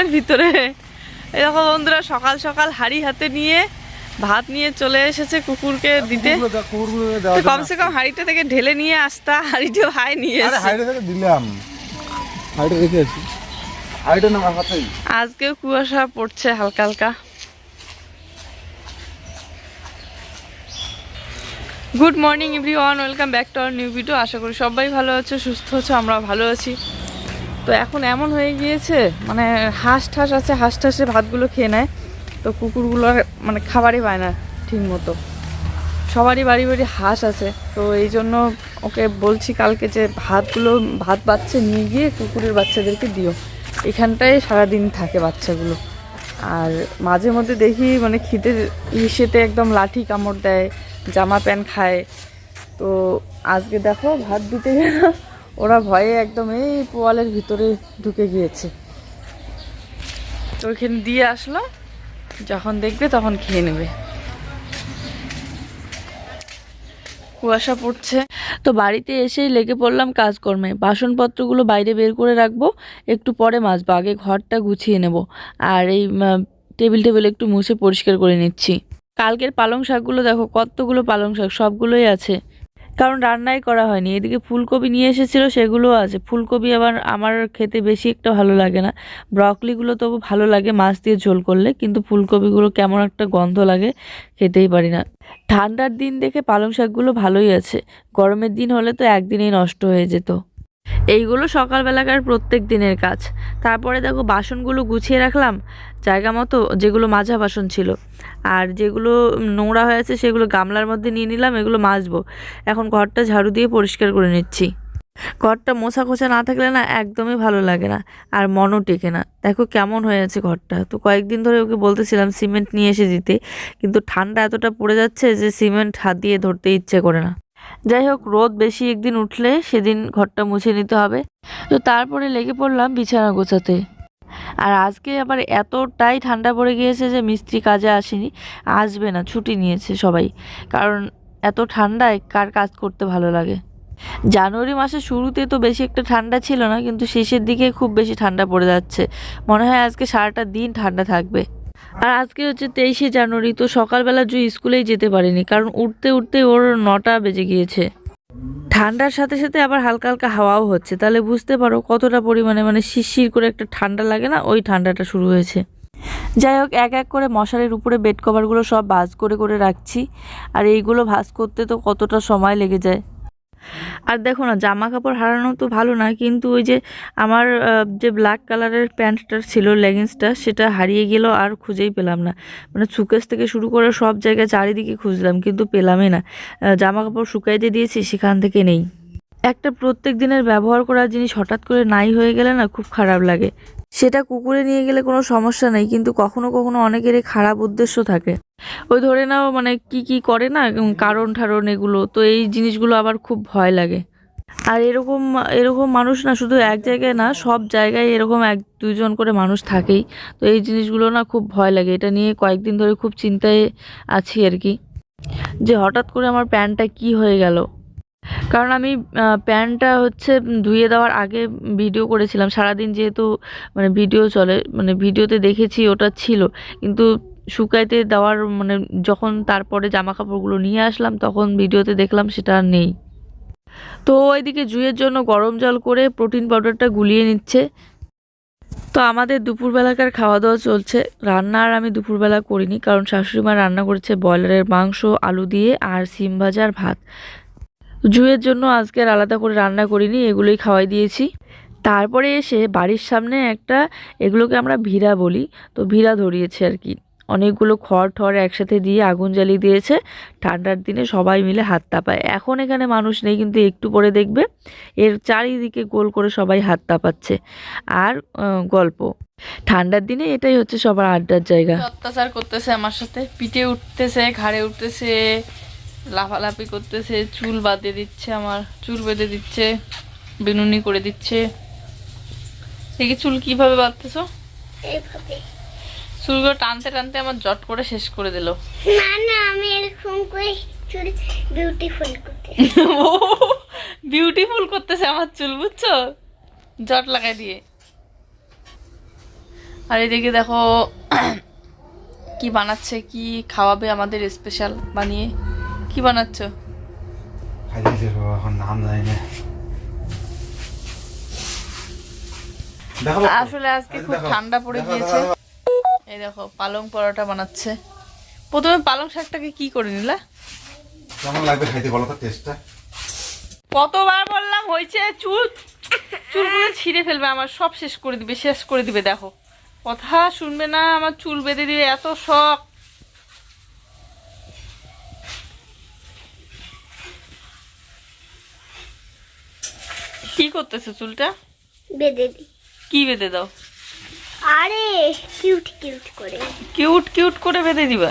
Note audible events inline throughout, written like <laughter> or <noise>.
পোয়ালের ভিতরে। এই দেখো বন্ধুরা সকাল সকাল হাড়ি হাতে নিয়ে ভাত নিয়ে চলে এসেছে কুকুরকে দিতে। কমসে কম হাড়িটা থেকে ঢেলে নিয়ে আসতা হাড়িটা ভাই নিয়ে দিলাম। আজকেও কুয়াশা পড়ছে হালকা হালকা। Good morning everyone welcome back to our new video আশা করি সবাই ভালো আছো সুস্থ আছো আমরা ভালো আছি। তো এখন এমন হয়ে গিয়েছে মানে হাঁস ঠাস আছে, হাঁস ঠাসে ভাতগুলো খেয়ে নেয়, তো কুকুরগুলো মানে খাবারই পায় না ঠিক মতো। সবারই বাড়ি বাড়ি হাঁস আছে, তো এই জন্য ওকে বলছি কালকে যে ভাতগুলো, ভাত বাচ্চা নিয়ে গিয়ে কুকুরের বাচ্চাদেরকে দিও। এখানটায় সারাদিন থাকে বাচ্চাগুলো। আর মাঝে মধ্যে দেখি মানে খিদের ইসেতে একদম লাঠি কামড় দেয়, জামা প্যান্ট খায়। তো আজকে দেখো ভাত দিতে গেল ওরা ভয়ে একদম এই পোয়ালের ভিতরে ঢুকে গিয়েছে। তো ওইখানে দিয়ে আসলো যখন দেখবে তখন খেয়ে নেবে। কুয়াশা পড়ছে। তো বাড়িতে এসেই লেগে পড়লাম কাজকর্মে। বাসনপত্রগুলো বাইরে বের করে রাখব একটু পরে মাজবো আগে ঘরটা গুছিয়ে নেব। আর এই টেবিল টেবিল একটু মুছে পরিষ্কার করে নিচ্ছি। কালকের পালং শাকগুলো দেখো কতগুলো পালং শাক সবগুলোই আছে। কারণ রান্নাই করা হয়নি। এদিকে ফুলকপি নিয়ে এসেছিল সেগুলো আছে। ফুলকপি আবার আমার খেতে বেশি একটা ভালো লাগে না। ব্রকলিগুলো তবু ভালো লাগে মাছ দিয়ে ঝোল করলে, কিন্তু ফুলকপিগুলো কেমন একটা গন্ধ লাগে, খেতেই পারি না। ঠান্ডার দিন দেখে পালং শাকগুলো ভালোই আছে। গরমের দিন হলে তো একদিনেই নষ্ট হয়ে যেত। এইগুলো সকালবেলাকার প্রত্যেক দিনের কাজ। তারপরে দেখো বাসনগুলো গুছিয়ে রাখলাম, জায়গা মতো যেগুলো মাজা বাসন ছিল। আর যেগুলো নোংরা হয়েছে সেগুলো গামলার মধ্যে নিয়ে নিলাম, এগুলো মাজবো। এখন ঘরটা ঝাড়ু দিয়ে পরিষ্কার করে নিচ্ছি। ঘরটা মোছা খোছা না থাকলে না একদমই ভালো লাগে না আর মনও টেকে না। দেখো কেমন হয়েছে ঘরটা। তো কয়েকদিন ধরে ওকে বলতেছিলাম সিমেন্ট নিয়ে এসে দিতে, কিন্তু ঠান্ডা এতটা পড়ে যাচ্ছে যে সিমেন্ট হাত দিয়ে ধরতে ইচ্ছে করে না। যাই হোক, রোদ বেশি একদিন উঠলে সেদিন ঘরটা মুছে নিতে হবে। তো তারপরে লেগে পড়লাম বিছানা গোছাতে। আর আজকে আবার এতটাই ঠান্ডা পড়ে গিয়েছে যে মিস্ত্রি কাজে আসেনি, আসবে না, ছুটি নিয়েছে সবাই। কারণ এত ঠান্ডায় কার কাজ করতে ভালো লাগে? জানুয়ারি মাসের শুরুতে তো বেশি একটা ঠান্ডা ছিল না, কিন্তু শেষের দিকে খুব বেশি ঠান্ডা পড়ে যাচ্ছে। মনে হয় আজকে সারাটা দিন ঠান্ডা থাকবে। আর আজকে হচ্ছে তেইশে জানুয়ারি, তো সকালবেলা জুই স্কুলেই যেতে পারেনি, কারণ উঠতে উঠতে ওর নটা বেজে গিয়েছে। ঠান্ডার সাথে সাথে আবার হালকা হালকা হাওয়াও হচ্ছে, তাহলে বুঝতে পারো কতটা পরিমাণে মানে শিরশির করে একটা ঠান্ডা লাগে না, ওই ঠান্ডাটা শুরু হয়েছে। যাই হোক, এক এক করে মশারির উপরে বেড কভারগুলো সব ভাঁজ করে করে রাখছি, আর এইগুলো ভাঁজ করতে তো কতটা সময় লেগে যায়। আর দেখো না, জামা কাপড় হারানো তো ভালো না, কিন্তু ওই যে আমার যে ব্ল্যাক কালারের প্যান্টটা ছিল লেগিংসটা সেটা হারিয়ে গেল, আর খুঁজেই পেলাম না। মানে সুকেস থেকে শুরু করে সব জায়গায় চারিদিকে খুঁজলাম, কিন্তু পেলামই না। জামা কাপড় শুকাইতে দিয়েছি, সেখান থেকে নেই। একটা প্রত্যেক দিনের ব্যবহার করার জিনিস হঠাৎ করে নাই হয়ে গেলে না খুব খারাপ লাগে। সেটা কুকুরে নিয়ে গেলে কোনো সমস্যা নেই, কিন্তু কখনো কখনো অনেকেরই খারাপ উদ্দেশ্য থাকে। ওই ধরে নাও মানে কি কি করে না কারণ ঠারণ এগুলো, তো এই জিনিসগুলো আবার খুব ভয় লাগে। আর এরকম এরকম মানুষ না শুধু এক জায়গায় না, সব জায়গায় এরকম এক দুইজন করে মানুষ থাকেই। তো এই জিনিসগুলো না খুব ভয় লাগে, এটা নিয়ে কয়েকদিন ধরে খুব চিন্তায় আছি আর কি। যে হঠাৎ করে আমার প্যান্টটা কি হয়ে গেল? কারণ আমি প্যান্টটা হচ্ছে ধুয়ে দেওয়ার আগে ভিডিও করেছিলাম। সারাদিন যেহেতু মানে ভিডিও চলে মানে ভিডিওতে দেখেছি ওটা ছিল। কিন্তু শুকাইতে দেওয়ার মানে যখন তারপরে জামা কাপড়গুলো নিয়ে আসলাম, তখন ভিডিওতে দেখলাম সেটা নেই। তো ওইদিকে জুয়ের জন্য গরম জল করে প্রোটিন পাউডারটা গুলিয়ে নিচ্ছে। তো আমাদের দুপুরবেলাকার খাওয়া দাওয়া চলছে। রান্না আর আমি দুপুরবেলা করিনি, কারণ শাশুড়ি মা রান্না করেছে ব্রয়লারের মাংস, আলু দিয়ে আর সিম ভাজা আর ভাত। জুয়ের জন্য আজকে আলাদা করে রান্না করিনি, এগুলোই খাওয়াই দিয়েছি। তারপরে এসে বাড়ির সামনে একটা, এগুলোকে আমরা ভিড়া বলি, তো ভিড়া ধরিয়েছে আর কি। অনেকগুলো খড় ঠড় একসাথে দিয়ে আগুন জ্বালিয়ে দিয়েছে, ঠান্ডার দিনে সবাই মিলে হাত তাপায়। এখন এখানে মানুষ নেই, কিন্তু একটু পরে দেখবে, এর চারিদিকে গোল করে সবাই হাত তাপাচ্ছে। আর গল্প। ঠান্ডার দিনে এটাই হচ্ছে সবার আড্ডার জায়গা। অত্যাচার করতেছে আমার সাথে পিঠে উঠতেছে, ঘাড়ে উঠতেছে। লাফালাফি করতেছে চুল বাঁধে দিচ্ছে আমার চুল বেঁধে দিচ্ছে বেনুনি করে দিচ্ছে। দেখি চুল কীভাবে বাঁধতেছো? চুলগুলো টানতে টানতে আমার জট করে শেষ করে দিল। না না আমি এরকম করে চুল বিউটিফুল করতে। <laughs> বিউটিফুল করতেছে আমার চুল বুঝছ? জট লাগাই দিয়ে। আর এদিকে দেখো <clears throat> কি বানাচ্ছে কি খাওয়াবে আমাদের স্পেশাল বানিয়ে। কি বানাচ্ছ? এখন নাম জানি না। আসলে আজকে খুব ঠান্ডা পড়ে গিয়েছে। এই দেখো পালং পরোটা বানাচ্ছে। প্রথমে পালং শাকটাকে কি করে নিলা? কেমন লাগবে খাইতে বলো তো টেস্টটা কতবার বললাম হয়েছে চুল চুলগুলো ছিঁড়ে ফেলবে আমার সব শেষ করে দিবে শেষ করে দিবে দেখো। কথা শুনবে না আমার চুল বেঁধে দিবে এত শখ। কি করতেছে চুলটা? বেঁধে দিই। কি বেঁধে দাও? আরে কিউট কিউট করে। কিউট কিউট করে বেঁধে দিবা।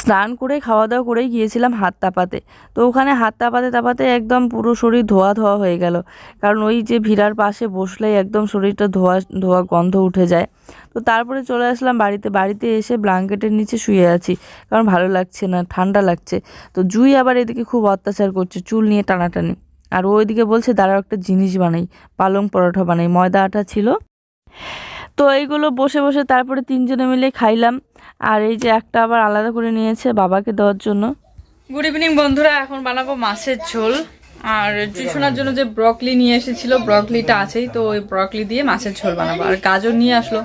স্নান করে খাওয়া দাওয়া করেই গিয়েছিলাম হাত তাপাতে। তো ওখানে হাত তাপাতে তাপাতে একদম পুরো শরীর ধোয়া ধোয়া হয়ে গেল। কারণ ওই যে ভিড়ার পাশে বসলেই একদম শরীরটা ধোয়া ধোয়া গন্ধ উঠে যায়। তো তারপরে চলে আসলাম বাড়িতে। বাড়িতে এসে ব্ল্যাঙ্কেটের নিচে শুয়ে আছি। কারণ ভালো লাগছে না ঠান্ডা লাগছে। তো জুই আবার এদিকে খুব অত্যাচার করছে চুল নিয়ে টানাটানি। আর ওইদিকে বলছে দাঁড়াও একটা জিনিস বানাই পালং পরোটা বানাই ময়দা আটা ছিল। তো এইগুলো বসে বসে তারপরে তিনজনে মিলে খাইলাম। আর এই যে একটা আবার আলাদা করে নিয়েছে বাবাকে দেওয়ার জন্য। গুড ইভিনিং বন্ধুরা। এখন বানাবো মাছের ঝোল। আর টিউশনের জন্য যে ব্রকলি নিয়ে এসেছিল ব্রকলিটা আছেই তো ওই ব্রকলি দিয়ে মাছের ঝোল বানাবো। আর গাজর নিয়ে আসলো।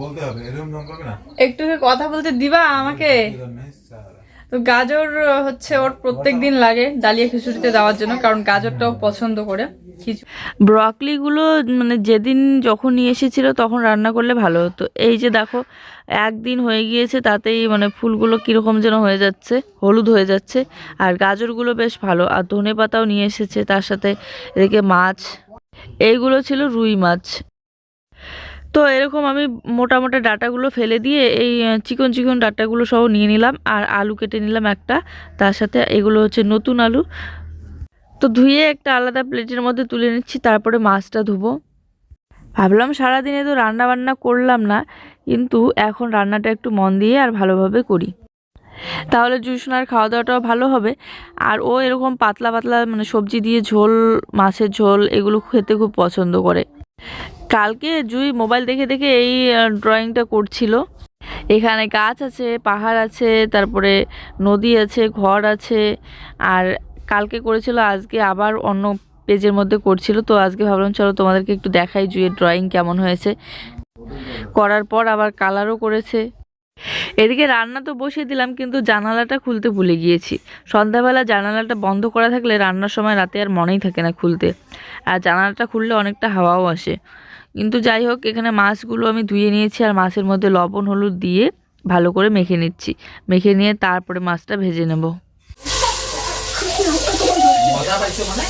বলতে হবে এরকম রং করবে না? একটু কথা বলতে দিবা আমাকে? তো গাজর হচ্ছে ওর প্রত্যেক দিন লাগে ডালিয়া খিচুড়িতে দেওয়ার জন্য, কারণ গাজরটাও পছন্দ করে। ব্রকলিগুলো মানে যেদিন যখন নিয়ে এসেছিল তখন রান্না করলে ভালো হতো। এই যে দেখো, একদিন হয়ে গিয়েছে, তাতেই মানে ফুলগুলো কীরকম যেন হয়ে যাচ্ছে, হলুদ হয়ে যাচ্ছে, আর গাজরগুলো বেশ ভালো। আর ধনে পাতাও নিয়ে এসেছে, তার সাথে এদিকে মাছ। এইগুলো ছিল রুই মাছ। তো এরকম আমি মোটা মোটা ডাটাগুলো ফেলে দিয়ে এই চিকন চিকন ডাটাগুলো সহ নিয়ে নিলাম আর আলু কেটে নিলাম একটা। তার সাথে এগুলো হচ্ছে নতুন আলু। তো ধুয়ে একটা আলাদা প্লেটের মধ্যে তুলে নিচ্ছি, তারপরে মাছটা ধুবো। ভাবলাম সারাদিনে তো রান্না বান্না করলাম না, কিন্তু এখন রান্নাটা একটু মন দিয়ে আর ভালোভাবে করি। তাহলে জুসনার খাওয়া দাওয়াটাও ভালো হবে। আর ও এরকম পাতলা পাতলা মানে সবজি দিয়ে ঝোল, মাছের ঝোল এগুলো খেতে খুব পছন্দ করে। কালকে জুই মোবাইল দেখে দেখে এই ড্রয়িংটা করছিল। এখানে গাছ আছে, পাহাড় আছে, তারপরে নদী আছে, ঘর আছে, আর কালকে করেছিল, আজকে আবার অন্য পেজের মধ্যে করছিল। তো আজকে ভাবলাম, চলো তোমাদেরকে একটু দেখাই জুয়ের ড্রয়িং কেমন হয়েছে। করার পর আবার কালারও করেছে। এদিকে রান্না তো বসিয়ে দিলাম, কিন্তু জানালাটা খুলতে ভুলে গিয়েছি। সন্ধ্যাবেলা জানালাটা বন্ধ করা থাকলে রান্নার সময় রাতে আর মনেই থাকে না খুলতে, আর জানালাটা খুললে অনেকটা হাওয়াও আসে। কিন্তু যাই হোক, এখানে মাছগুলো আমি ধুয়ে নিয়েছি আর মাছের মধ্যে লবণ, হলুদ দিয়ে ভালো করে মেখে নিচ্ছি। মেখে নিয়ে তারপরে মাছটা ভেজে নেব। মানে?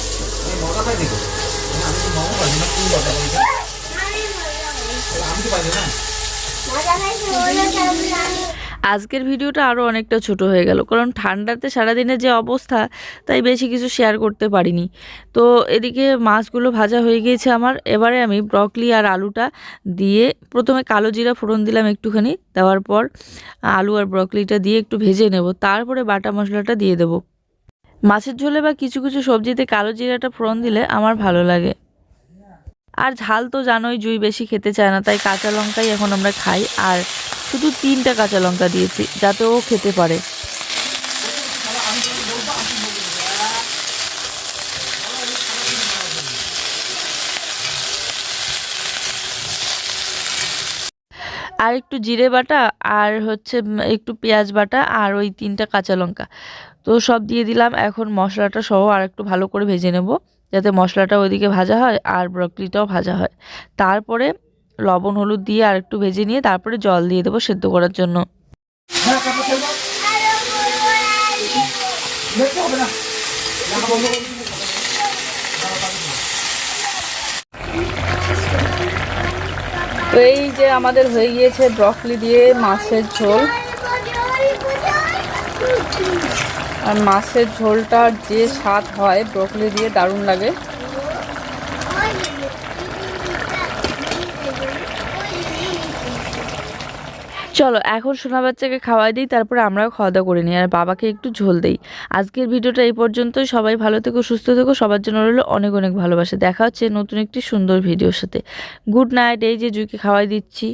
আমি তো না। আজকের ভিডিওটা আরও অনেকটা ছোট হয়ে গেল, কারণ ঠান্ডাতে সারাদিনের যে অবস্থা, তাই বেশি কিছু শেয়ার করতে পারিনি। তো এদিকে মাছগুলো ভাজা হয়ে গিয়েছে আমার, এবারে আমি ব্রকলি আর আলুটা দিয়ে প্রথমে কালো জিরা ফোড়ন দিলাম একটুখানি, দেওয়ার পর আলু আর ব্রকলিটা দিয়ে একটু ভেজে নেব, তারপরে বাটা মশলাটা দিয়ে দেব। মাছের ঝোলে বা কিছু কিছু সবজিতে কালো জিরাটা ফোড়ন দিলে আমার ভালো লাগে। আর ঝাল তো জানোই জুই বেশি খেতে চায় না, তাই কাঁচা লঙ্কাই এখন আমরা খাই। আর শুধু তিনটা কাঁচা লঙ্কা দিয়েছি, যাতে ও খেতে পারে। আর একটু জিরে বাটা, আর হচ্ছে একটু পেঁয়াজ বাটা, আর ওই তিনটা কাঁচা লঙ্কা। তো সব দিয়ে দিলাম, এখন মশলাটা সহ আর একটু ভালো করে ভেজে নেব। যাতে মশলাটা ওইদিকে ভাজা হয় আর ব্রকলিটাও ভাজা হয়। তারপরে লবণ, হলুদ দিয়ে আর একটু ভেজে নিয়ে তারপরে জল দিয়ে দেবো সেদ্ধ করার জন্য। এই যে আমাদের হয়ে গিয়েছে ব্রকলি দিয়ে মাছের ঝোল। আর মাছের ঝোলটার যে স্বাদ হয় ব্রকলি দিয়ে দারুণ লাগে। চলো, এখন সোনা বাচ্চাকে খাওয়াই দিই, তারপরে আমরাও খাওয়া দাওয়া করে নিই, আর বাবাকে একটু ঝোল দেই। আজকের ভিডিওটা এই পর্যন্তই, সবাই ভালো থেকো, সুস্থ থেকো, সবার জন্য রইল অনেক অনেক ভালোবাসা। দেখা হচ্ছে নতুন একটি সুন্দর ভিডিওর সাথে। গুড নাইট এই যে জুইকে খাওয়াই দিচ্ছি।